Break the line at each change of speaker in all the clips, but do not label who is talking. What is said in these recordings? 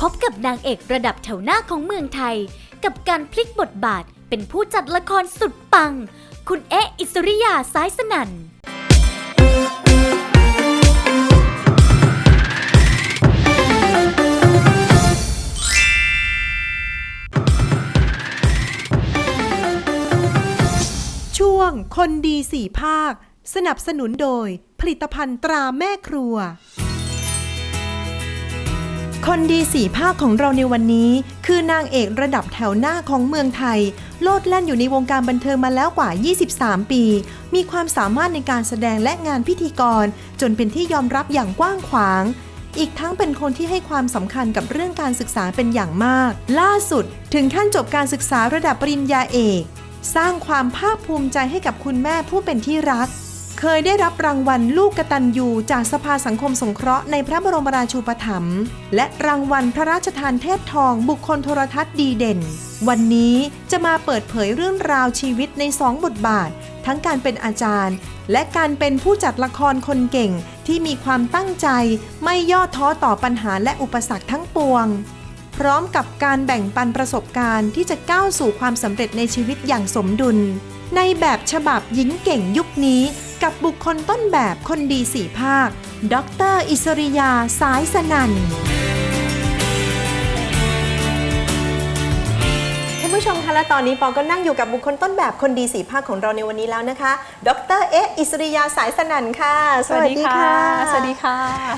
พบกับนางเอกระดับแถวหน้าของเมืองไทย กับการพลิกบทบาทเป็นผู้จัดละครสุดปัง คุณเอ๊ะอิสริยาสายสนัน
ช่วงคนดีสี่ภาค สนับสนุนโดยผลิตภัณฑ์ตราแม่ครัว คนดีสี่ภาคของเราในวันนี้ คือนางเอกระดับแถวหน้าของเมืองไทย โลดแล่นอยู่ในวงการบันเทิงมาแล้วกว่า 23 ปี มีความสามารถในการแสดงและงานพิธีกร จนเป็นที่ยอมรับอย่างกว้างขวาง อีกทั้งเป็นคนที่ให้ความสำคัญกับเรื่องการศึกษาเป็นอย่างมาก ล่าสุด ถึงขั้นจบการศึกษาระดับปริญญาเอก สร้างความภาคภูมิใจให้กับคุณแม่ผู้เป็นที่รัก เคยได้รับรางวัลลูกกตัญญูจากสภาสังคมสงเคราะห์ในพระบรมราชูปถัมภ์และรางวัลพระราชทานเทพทองบุคคลโทรทัศน์ดีเด่น วันนี้จะมาเปิดเผยเรื่องราวชีวิตในสองบทบาท ทั้งการเป็นอาจารย์ และการเป็นผู้จัดละครคนเก่งที่มีความตั้งใจไม่ย่อท้อต่อปัญหาและอุปสรรคทั้งปวง พร้อมกับการแบ่งปันประสบการณ์ที่จะก้าวสู่ความสำเร็จในชีวิตอย่างสมดุล ในแบบฉบับหญิงเก่งยุคนี้ กับบุคคลต้นแบบคนดีสี่ภาค ดร อิสริยา สายสนันท่านผู้ชมคะ และตอนนี้ปองก็นั่งอยู่กับบุคคลต้นแบบคนดีสีภาคของเราในวันนี้แล้วนะคะ ดร เอะอิสริยา สายสนันค่ะ
สวัสดีค่ะ สวัสดีค่ะ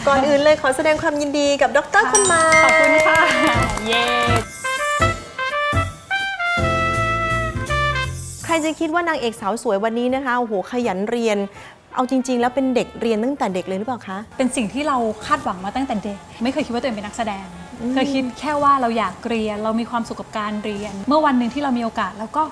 ก่อนอื่นเลยขอแสดงความยินดีกับดรคนใหม่
ขอบคุณค่ะ เย้
รจะคิดว่านางเอกสาวสวยวันนี้นะคะ โอ้โห ขยันเรียน เอาจริง ๆ แล้วเป็นเด็กเรียนตั้งแต่เด็กเลยหรือเปล่าคะ
เป็นสิ่งที่เราคาดหวังมาตั้งแต่เด็ก ไม่เคยคิดว่าตัวเองเป็นนักแสดง เคยคิดแค่ว่าเราอยากเรียน เรามีความสุขกับการเรียน เมื่อวันหนึ่งที่เรามีโอกาสเราก็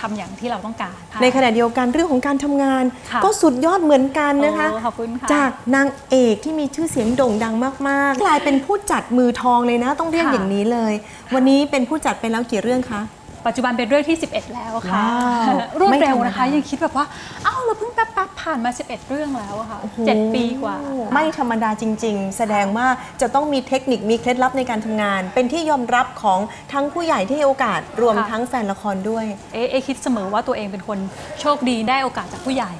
ทำอย่างที่เราต้องการค่ะ
ในขณะเดียวกันเรื่องของการทำงาน
ค่ะ
ก็สุดยอดเหมือนกันนะคะ
โอ้ขอบคุณค่ะ
จากนางเอกที่มีชื่อเสียงโด่งดังมาก ๆ กลายเป็นผู้จัดมือทองเลยนะ ต้องเรียก
ค่ะ
อย่างนี้เลย วันนี้เป็นผู้จัดไปแล้วกี่เรื่องคะ
ปัจจุบันเป็นเรื่องที่ 11 แล้วค่ะ
ว้าว
รวด
ไม่
เร็ว
ธรรมดา
นะคะยังคิดแบบว่า เอ้าเราเพิ่งแป๊บๆผ่านมา 11 เรื่องแล้วอะค่ะเจ็ดปีกว่า
ไม่ธรรมดาจริง ๆ แสดงว่าจะต้องมีเทคนิคมีเคล็ดลับในการทำงาน เป็นที่ยอมรับของทั้งผู้ใหญ่ที่ให้โอกาสรวม
ค่ะ
ทั้งแฟนละครด้วย
เอ๊ะเอ๊ะคิดเสมอว่าตัวเองเป็นคนโชคดีได้โอกาสจากผู้ใหญ่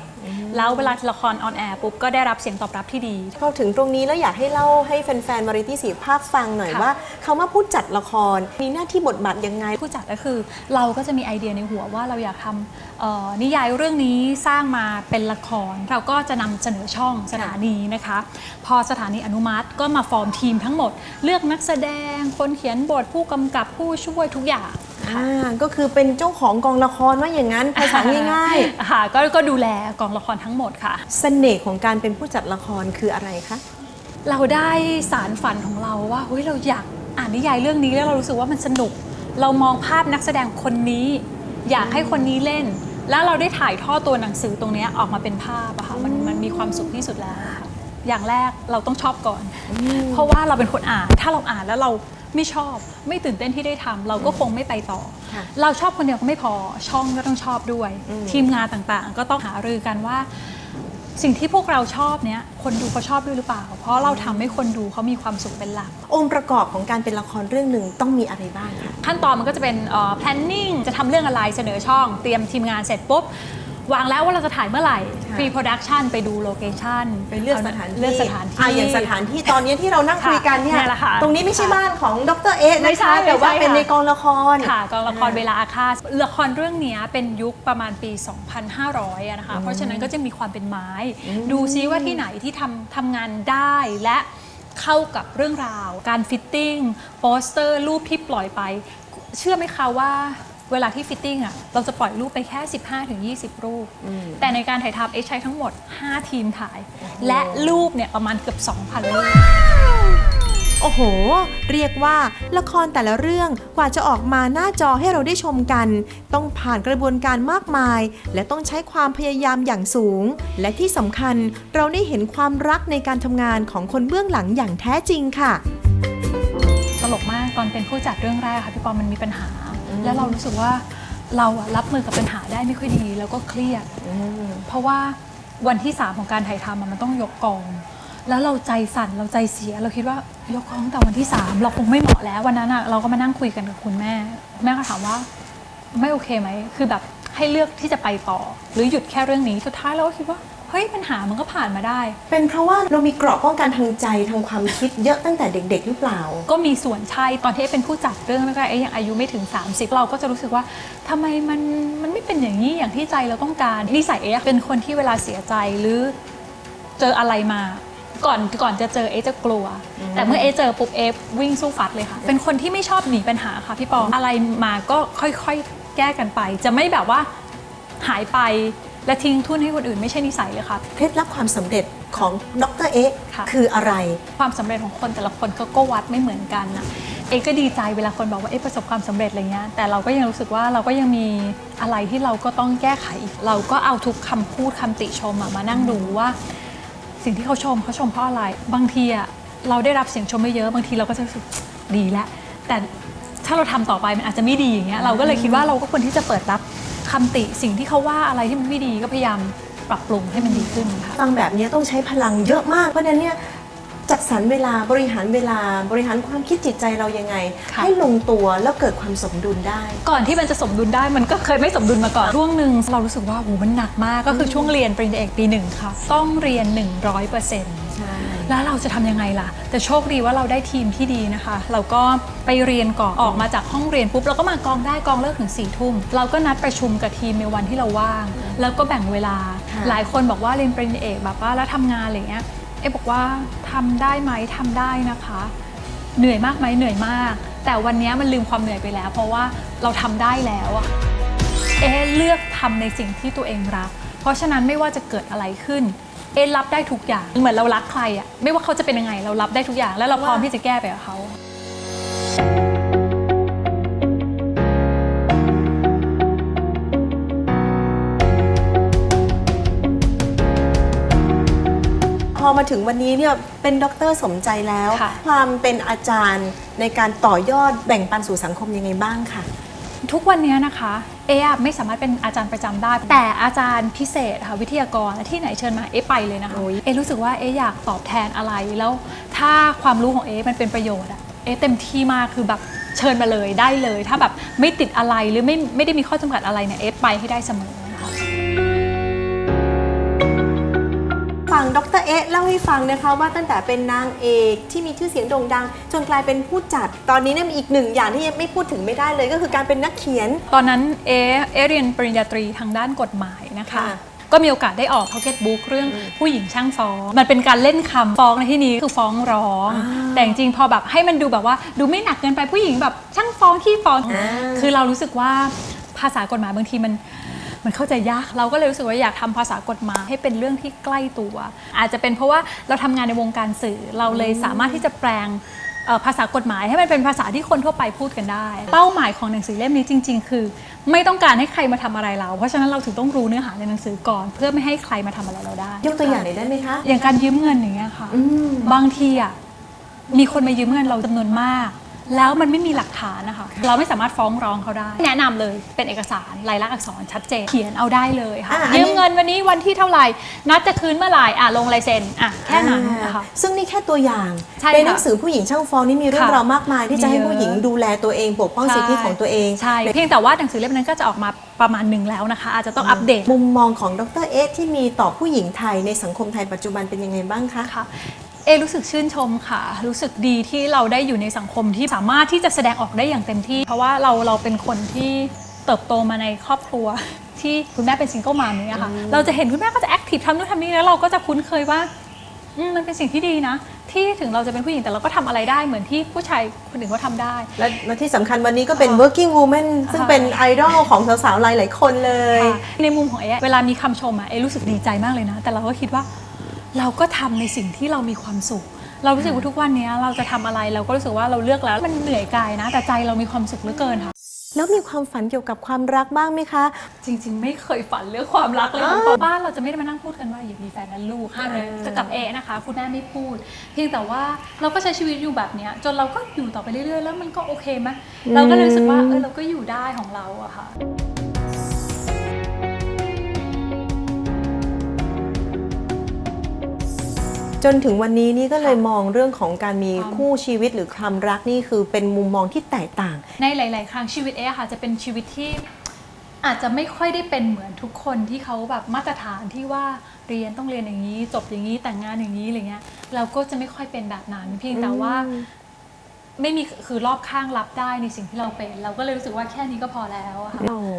แล้วเวลาละครออนแอร์ปุ๊บก็ได้รับเสียงตอบรับที่ดี
พอถึงตรงนี้แล้วอยากให้เล่าให้แฟนๆวาไรตี้สีภาพฟังหน่อย
ค่ะ
ว่าคำว่าผู้จัดละครมีหน้าที่บทบาทยังไง
ผู้จัดก็คือ เราก็จะมีไอเดียในหัวว่าเราอยากทำเอ่อนิยายเรื่องนี้สร้างมาเป็นละคร เราก็จะนำเสนอช่องสถานีนะคะ พอสถานีอนุมัติก็มาฟอร์มทีมทั้งหมด เลือกนักแสดงคนเขียนบทผู้กำกับผู้ช่วยทุกอย่าง
อ่าก็คือเป็นเจ้าของกองละครว่าอย่างนั้นภาษาง่าย
ค่ะก็ก็ดูแลกองละครทั้งหมดค่ะ
ๆ เสน่ห์ของการเป็นผู้จัดละครคืออะไรคะ
เราได้สารฝันของเราว่าเฮ้ยเราอยากอ่านนิยายเรื่องนี้แล้วเรารู้สึกว่ามันสนุก เรามองภาพนักแสดงคนนี้ อยากให้คนนี้เล่น แล้วเราได้ถ่ายทอดตัวหนังสือตรงเนี้ยออกมาเป็นภาพอะค่ะมันมันมีความสุขที่สุดแล้วค่ะอย่างแรกเราต้องชอบก่อน เพราะว่าเราเป็นคนอ่านถ้าเราอ่านแล้วเรา ไม่ชอบไม่ตื่นเต้นที่ได้ทำเราก็คงไม่ไปต่อ
ค่ะ
เราชอบคนเดียวก็ไม่พอช่องก็ต้องชอบด้วย ทีมงานต่างๆ ก็ต้องหารือกันว่า สิ่งที่พวกเราชอบเนี้ยคนดูเขาชอบด้วยหรือเปล่า เพราะเราทำให้คนดูเขามีความสุขเป็นหลัก
องค์ประกอบของการเป็นละครเรื่องหนึ่งต้องมีอะไรบ้างคะ
ขั้นตอนมันก็จะเป็นเอ่อ planning จะทำเรื่องอะไรเสนอช่อง เตรียมทีมงานเสร็จปุ๊บ วางแล้วว่าเราจะถ่ายเมื่อไหร่
ค่ะ
pre production ไปดูโลเคชั่น
ไปเลือกสถานที่
เลือกสถานที่
อะอย่างสถานที่ตอนนี้ที่เรานั่ง
ค่ะ
คุยกันเนี่ย
เนี่ยแหละค่ะ
ตรงนี้ไม่ใช่
ค่ะ
บ้านของดรเอ๊ะ
ไม่
นะ
ใช่
คะ แต่ว่า
ไม่ใช่
เป็น
ค่ะ
ในกองละคร
ค่ะกองละครเวลาอาฆาตละครเรื่องเนี้ยเป็นยุคประมาณปี 2,500อะนะคะ เพราะฉะนั้นก็จะมีความเป็นไม้ ดูซิว่าที่ไหนที่ทำทำงานได้และเข้ากับเรื่องราว การฟิตติ้งโปสเตอร์รูปที่ปล่อยไป เชื่อไหมคะว่า เวลาที่ฟิตติ้งอะเราจะปล่อยรูปไปแค่ 15-20 รูป แต่ในการถ่ายทำเอใช้ทั้งหมด 5 ทีมถ่าย และรูปเนี่ยประมาณเกือบ 2,000 รูป
โอ้โห เรียกว่าละครแต่ละเรื่องกว่าจะออกมาหน้าจอให้เราได้ชมกัน ต้องผ่านกระบวนการมากมาย และต้องใช้ความพยายามอย่างสูง และที่สำคัญเราได้เห็นความรักในการทำงานของคนเบื้องหลังอย่างแท้จริงค่ะ
ตลกมากตอนเป็นผู้จัดเรื่องแรกค่ะพี่ปอมมันมีปัญหา แล้วเรารู้สึกว่าเราอะรับมือกับปัญหาได้ไม่ค่อยดี แล้วก็เครียด เพราะว่าวันที่3ของการถ่ายทำอะมันต้องยกกอง แล้วเราใจสั่นเราใจเสีย เราคิดว่ายกของแต่วันที่3เราคงไม่เหมาะแล้ววันนั้นอะเราก็มานั่งคุยกันกับคุณแม่ แม่ก็ถามว่าไม่โอเคไหมคือแบบให้เลือกที่จะไปต่อ หรือหยุดแค่เรื่องนี้สุดท้ายเราก็คิดว่า เฮ้ยปัญหามันก็ผ่านมาได้
เป็นเพราะว่าเรามีเกราะป้องกันทางใจทางความคิดเยอะตั้งแต่เด็ก ๆ หรือเปล่า
ก็มีส่วนใช่ตอนที่เอ๊ะเป็นผู้จัดเรื่องแรกๆเอ๊ะยังอายุไม่ถึง 30 เราก็จะรู้สึกว่าทำไมมันมันไม่เป็นอย่างนี้อย่างที่ใจเราต้องการนิสัยเอ๊ะเป็นคนที่เวลาเสียใจหรือเจออะไรมา ก่อนก่อนจะเจอเอ๊ะจะกลัว แต่เมื่อเอ๊ะเจอปุ๊บเอ๊ะวิ่งสู้ฟัดเลยค่ะ เป็นคนที่ไม่ชอบหนีปัญหาค่ะพี่ปออะไรมาก็ค่อยๆ แก้กันไป จะไม่แบบว่าหายไป และทิ้งทุนให้คนอื่นไม่ใช่นิสัยเลยค่ะ
เคล็ดลับความสำเร็จของดรเอ๊ะ
ค่ะ
คืออะไร
ความสำเร็จของคนแต่ละคนก็ก็วัดไม่เหมือนกันนะเอกก็ดีใจเวลาคนบอกว่าเอะประสบความสำเร็จอะไรเงี้ยแต่เราก็ยังรู้สึกว่าเราก็ยังมีอะไรที่เราก็ต้องแก้ไขอีกเราก็เอาทุกคำพูดคำติชมอะมานั่งดูว่า สิ่งที่เขาชมเขาชมเพราะอะไร บางทีอะเราได้รับเสียงชมไม่เยอะบางทีเราก็จะรู้สึกดีแล้วแต่ ถ้าเราทำต่อไปมันอาจจะไม่ดีอย่างเงี้ยเราก็เลยคิดว่าเราก็ควรที่จะเปิดรับคำติสิ่งที่เขาว่าอะไรที่มันไม่ดีก็พยายามปรับปรุงให้มันดีขึ้นค่ะ
ฟังแบบนี้ต้องใช้พลังเยอะมากเพราะฉะนั้นเนี่ยจัดสรรเวลาบริหารเวลาบริหารความคิดจิตใจเรายังไง
ค่ะ
ให้ลงตัวแล้วเกิดความสมดุลได้
ก่อนที่มันจะสมดุลได้มันก็เคยไม่สมดุลมาก่อนช่วงหนึ่งเรารู้สึกว่าโหมันหนักมากก็คือช่วงเรียนปริญญาเอกปีหนึ่งค่ะต้องเรียน 100%
ใช่
แล้วเราจะทำยังไงล่ะ แต่โชคดีว่าเราได้ทีมที่ดีนะคะ เราก็ไปเรียนก่อนออกมาจากห้องเรียนปุ๊บเราก็มากองได้กองเลิกถึง4ี่ทุ่มเราก็นัดประชุมกับทีมในวันที่เราว่าง แล้วก็แบ่งเวลา
ค่ะ
หลายคนบอกว่าเรียนปริญญาเอกแบบว่าแล้วทำงานอะไรเงี้ยเอ๊ะบอกว่าทำได้ไหมทำได้นะคะ เหนื่อยมากไหมเหนื่อยมาก แต่วันนี้มันลืมความเหนื่อยไปแล้ว เพราะว่าเราทำได้แล้วอะเอะเลือกทำในสิ่งที่ตัวเองรัก เพราะฉะนั้นไม่ว่าจะเกิดอะไรขึ้น เอะรับได้ทุกอย่าง เหมือนเรารักใครอะไม่ว่าเขาจะเป็นยังไง เรารับได้ทุกอย่าง แล้วเราพร้อมที่จะแก้ไปกับเขา
พอมาถึงวันนี้เนี่ยเป็นด็อกเตอร์สมใจแล้ว
ค่ะ
ความเป็นอาจารย์ในการต่อยอดแบ่งปันสู่สังคมยังไงบ้างค่ะ
ทุกวันนี้นะคะ เอะไม่สามารถเป็นอาจารย์ประจำได้ แต่อาจารย์พิเศษค่ะวิทยากรที่ไหนเชิญมาเอะไปเลยนะคะ
โอ้ย
เอะรู้สึกว่าเอะอยากตอบแทนอะไรแล้วถ้าความรู้ของเอะมันเป็นประโยชน์อะเอะเต็มที่มากคือแบบเชิญมาเลยได้เลย ถ้าแบบไม่ติดอะไรหรือไม่ไม่ได้มีข้อจำกัดอะไรเนี่ยเอะไปให้ได้เสมอ นะคะ
ฟังดรเอ๊ะเล่าให้ฟังนะคะว่าตั้งแต่เป็นนางเอกที่มีชื่อเสียงโด่งดัง จนกลายเป็นผู้จัด ตอนนี้เนี่ยมีอีกหนึ่งอย่างที่ยังไม่พูดถึงไม่ได้เลย ก็คือการเป็นนักเขียน
ตอนนั้นเอะเอะเรียนปริญญาตรีทางด้านกฎหมายนะคะ
ค่ะ
ก็มีโอกาสได้ออก Pocket Book เรื่องผู้หญิงช่างฟ้อง มันเป็นการเล่นคำฟ้องในที่นี้คือฟ้องร้อง
อ่า
แต่จริงๆพอแบบให้มันดูแบบว่าดูไม่หนักเกินไปผู้หญิงแบบช่างฟ้องที่ฟ้อง
อ่า
คือเรารู้สึกว่าภาษากฎหมายบางทีมัน มันเข้าใจยาก เราก็เลยรู้สึกว่าอยากทำภาษากฎหมายให้เป็นเรื่องที่ใกล้ตัว อาจจะเป็นเพราะว่าเราทำงานในวงการสื่อ เราเลยสามารถที่จะแปลงเอ่อภาษากฎหมายให้มันเป็นภาษาที่คนทั่วไปพูดกันได้ เป้าหมายของหนังสือเล่มนี้จริง ๆ คือ ไม่ต้องการให้ใครมาทำอะไรเรา เพราะฉะนั้นเราถึงต้องรู้เนื้อหาในหนังสือก่อน เพื่อไม่ให้ใครมาทำอะไรเราได้
ยกตัวอย่างหน่อยได้ไหมคะ
อย่างการยืมเงินอย่างเงี้ยค่ะ
อืม
บางทีอะมีคนมายืมเงินเราจำนวนมาก แล้วมันไม่มีหลักฐานนะคะเราไม่สามารถฟ้องร้องเขาได้ แนะนำเลยเป็นเอกสารลายลักษณ์อักษรชัดเจนเขียนเอาได้เลยค่ะ
อะอันนี้
ยืมเงินวันนี้วันที่เท่าไหร่นัดจะคืนเมื่อไหร่อะลงลายเซ็นอะแค่นั้นนะคะ
อ่าซึ่งนี่แค่ตัวอย่าง
ใช่
ใน
ค่ะ
หนังสือผู้หญิงช่างฟ้องนี่มีเรื่อง
ค่ะ
ราวมากมาย ที่จะให้
มีเยอะ
ผู้หญิงดูแลตัวเองปกป้องสิทธิของตัวเอง
ใช่เพียงแต่ว่าหนังสือเล่มนั้นก็จะออกมาประมาณหนึ่งแล้วนะคะ อาจจะต้องอัปเดต
มุมมองของดรเอ๊ะที่มีต่อผู้หญิงไทยในสังคมไทยปัจจุบันเป็นยังไงบ้างคะ
ค่ะเอรู้สึกชื่นชมค่ะ รู้สึกดีที่เราได้อยู่ในสังคมที่สามารถที่จะแสดงออกได้อย่างเต็มที่ เพราะว่าเราเราเป็นคนที่เติบโตมาในครอบครัว ที่คุณแม่เป็นซิงเกิลมามเนี่ยค่ะ เราจะเห็นคุณแม่ก็จะแอคทีฟทำนู่นทำนี่แล้วเราก็จะคุ้นเคยว่าอืมมันเป็นสิ่งที่ดีนะ ที่ถึงเราจะเป็นผู้หญิงแต่เราก็ทำอะไรได้เหมือนที่ผู้ชายคนอื่นเขาทำได้
และและที่สำคัญวันนี้ก็เป็น
ค่ะ
working woman ซึ่ง
ค่ะ
เป็นไอดอลของสาวๆหลายๆคนเลย
ค่ะในมุมของเอะเวลามีคำชมอะเอะรู้สึกดีใจมากเลยนะ แต่เราก็คิดว่า เราก็ทำในสิ่งที่เรามีความสุข เรารู้สึกว่าทุกวันนี้เราจะทำอะไรเราก็รู้สึกว่าเราเลือกแล้วมันเหนื่อยกายนะ แต่ใจเรามีความสุขเหลือเกินค่ะ
แล้วมีความฝันเกี่ยวกับความรักบ้างไหมคะ
จริง ๆ ไม่เคยฝันเรื่องความรักเลยเพราะบ้านเราจะไม่ได้มานั่งพูดกันว่าอย่ามีแฟนนั้นลูกห้ามเลยจะกับเอะนะคะ คุณแม่ไม่พูด เพียงแต่ว่าเราก็ใช้ชีวิตอยู่แบบเนี้ยจนเราก็อยู่ต่อไปเรื่อยๆ แล้วมันก็โอเคไหมเราก็เลยรู้สึกว่าเออเราก็อยู่ได้ของเราอะค่ะ
จนถึงวันนี้นี่ก็เลยมองเรื่องของการมี
ความ
คู่ชีวิตหรือความรักนี่คือเป็นมุมมองที่แตกต่าง
ในหลาย ๆ ครั้งชีวิตเอะค่ะจะเป็นชีวิตที่อาจจะไม่ค่อยได้เป็นเหมือนทุกคนที่เขาแบบมาตรฐานที่ว่าเรียนต้องเรียนอย่างนี้ จบอย่างนี้แต่งงานอย่างนี้อะไรเงี้ยเราก็จะไม่ค่อยเป็นแบบนั้นเพียงแต่ว่าไม่มีคือรอบข้างรับได้ในสิ่งที่เราเป็น เราก็เลยรู้สึกว่าแค่นี้ก็พอแล้วอะค่ะ
โอ้โห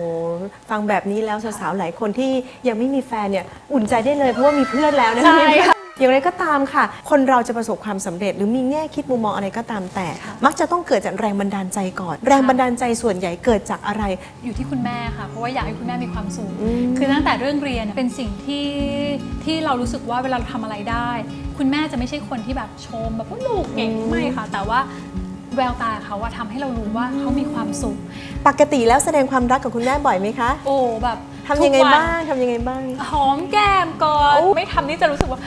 ฟังแบบนี้แล้วสาวๆหลายคนที่ยังไม่มีแฟนเนี่ยอุ่นใจได้เลยเพราะว่ามีเพื่อนแล้วนะ
ใช่ค่ะ
อย่างไรก็ตามค่ะ คนเราจะประสบความสำเร็จ หรือมีแง่คิดมุมมองอะไรก็ตามแต่ มักจะต้องเกิดจากแรงบันดาลใจก่อน แรงบันดาลใจส่วนใหญ่เกิดจากอะไร
อยู่ที่คุณแม่ค่ะ เพราะว่าอยากให้คุณแม่มีความสุข
อืม
คือตั้งแต่เรื่องเรียนเนี่ยเป็นสิ่งที่ที่เรารู้สึกว่าเวลาเราทำอะไรได้ คุณแม่จะไม่ใช่คนที่แบบชมแบบว่าลูกเก่งไม่ค่ะ แต่ว่าแววตาเขาอะทำให้เรารู้ว่าเขามีความสุข
ปกติแล้วแสดงความรักกับคุณแม่บ่อยไหมคะ
โอ้แบบ
ทำยังไง
ทุกวัน
บ้างทำยังไงบ้าง
หอมแก้มก่อน
โอ้
ไม่ทำนี่จะรู้สึกว่า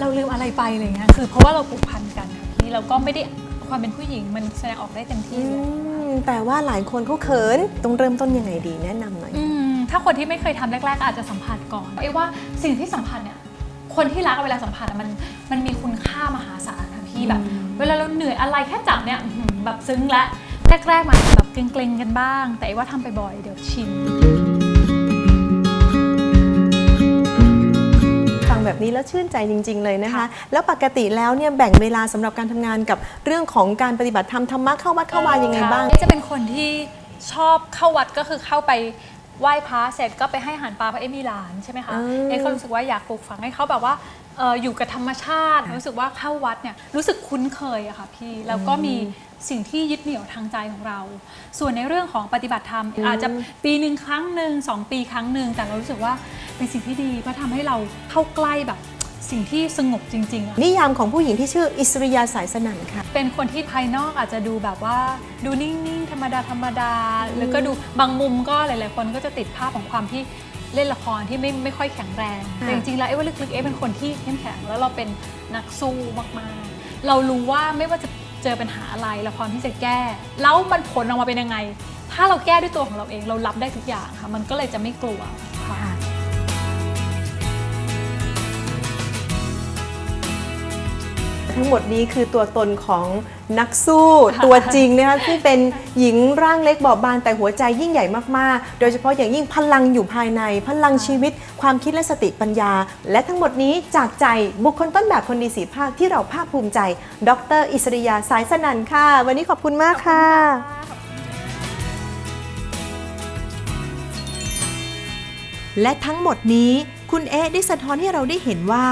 เราลืมอะไรไปอะไรเงี้ยคือเพราะว่าเราผูกพันกันค่ะพี่เราก็ไม่ได้ความเป็นผู้หญิงมันแสดงออกได้เต็มที่
อื
เลย
มแต่ว่าหลายคนเขาเขินต้องเริ่มต้นยังไงดีแนะนำหน่อย
อืมถ้าคนที่ไม่เคยทำแรกๆก็อาจจะสัมผัสก่อนไอ้ว่าสิ่งที่สัมผัสเนี่ยคนที่รักเวลาสัมผัสอะมันมันมีคุณค่ามหาศาลค่ะพี่แบบ เวลาเราเหนื่อยอะไรแค่จับเนี่ยอื้อหือแบบซึ้งและแรกๆมันอาจจะแบบเกรงๆกันบ้าง แต่ไอ้ว่าทำไปบ่อยเดี๋ยวชิน
แบบนี้แล้วชื่นใจจริง ๆ เลยนะคะ แล้วปกติแล้วเนี่ยแบ่งเวลาสำหรับการทำงานกับเรื่องของการปฏิบัติธรรมธรรมะเข้าวัดเข้าวายังไงบ้าง
ค่ะจะเป็นคนที่ชอบเข้าวัดก็คือเข้าไปไหว้พระเสร็จก็ไปให้อาหารปลาเพราะเอ็มมีหลานใช่ไหมคะ
อืม
เอ็ก็รู้สึกว่าอยากปลูกฝังให้เขาแบบว่า เอ่ออยู่กับธรรมชาติ รู้สึกว่าเข้าวัดเนี่ยรู้สึกคุ้นเคยอะค่ะพี่แล้วก็มีสิ่งที่ยึดเหนี่ยวทางใจของเรา ส่วนในเรื่องของปฏิบัติธรรม อาจจะปีหนึ่งครั้งหนึ่งสองปีครั้งหนึ่งแต่เรารู้สึกว่าเป็นสิ่งที่ดีเพราะทำให้เราเข้าใกล้แบบสิ่งที่สงบจริงๆอะ
นิยามของผู้หญิงที่ชื่ออิสริยาสายสนั่นค่ะ
เป็นคนที่ภายนอกอาจจะดูแบบว่า ดูนิ่ง ๆ ธรรมดา ธรรมดา แล้วก็ดูบางมุมก็หลาย ๆ คนก็จะติดภาพของความที่ เล่นละครที่ไม่ไม่ค่อยแข็งแรง
ค่ะ
แต่จริงๆแล้วเอ๊ว่าลึกๆเอ๊เป็นคนที่เข้มแข็งแล้วเราเป็นนักสู้มากๆ เรารู้ว่าไม่ว่าจะเจอปัญหาอะไรเราพร้อมที่จะแก้ แล้วมันผลออกมาเป็นยังไง ถ้าเราแก้ด้วยตัวของเราเองเรารับได้ทุกอย่างค่ะ มันก็เลยจะไม่กลัวค่ะ
ทั้งหมดนี้คือตัวตนของนักสู้ตัวจริงนะคะที่เป็นหญิงร่างเล็กบอบบางแต่หัวใจยิ่งใหญ่มากๆ โดยเฉพาะอย่างยิ่งพลังอยู่ภายใน พลังชีวิต ความคิดและสติปัญญา และทั้งหมดนี้จากใจบุคคลต้นแบบคนดีสีภาคที่เราภาคภูมิใจ ดร อิสริยาสายสนันค่ะ วันนี้ขอบคุณมากค่ะและทั้งหมดนี้คุณเอ๊ะได้สะท้อนให้เราได้เห็นว่า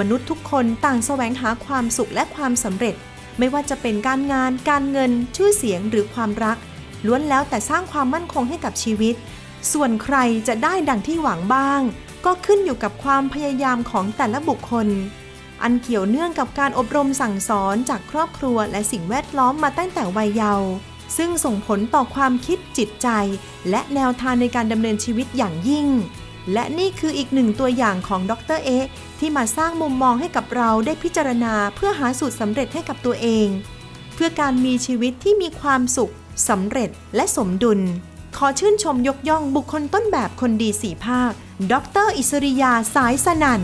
มนุษย์ทุกคนต่างแสวงหาความสุขและความสำเร็จ ไม่ว่าจะเป็นการงาน การเงิน ชื่อเสียงหรือความรัก ล้วนแล้วแต่สร้างความมั่นคงให้กับชีวิต ส่วนใครจะได้ดังที่หวังบ้าง ก็ขึ้นอยู่กับความพยายามของแต่ละบุคคล อันเกี่ยวเนื่องกับการอบรมสั่งสอนจากครอบครัวและสิ่งแวดล้อมมาตั้งแต่วัยเยาว์ซึ่งส่งผลต่อความคิดจิตใจ และแนวทางในการดำเนินชีวิตอย่างยิ่ง และนี่คืออีกหนึ่งตัวอย่างของดรเอที่มาสร้างมุมมองให้กับเราได้พิจารณาเพื่อหาสูตรสำเร็จให้กับตัวเอง เพื่อการมีชีวิตที่มีความสุขสำเร็จและสมดุล ขอชื่นชมยกย่องบุคคลต้นแบบคนดีสีภาค ดร อิสริยาสายสนั่น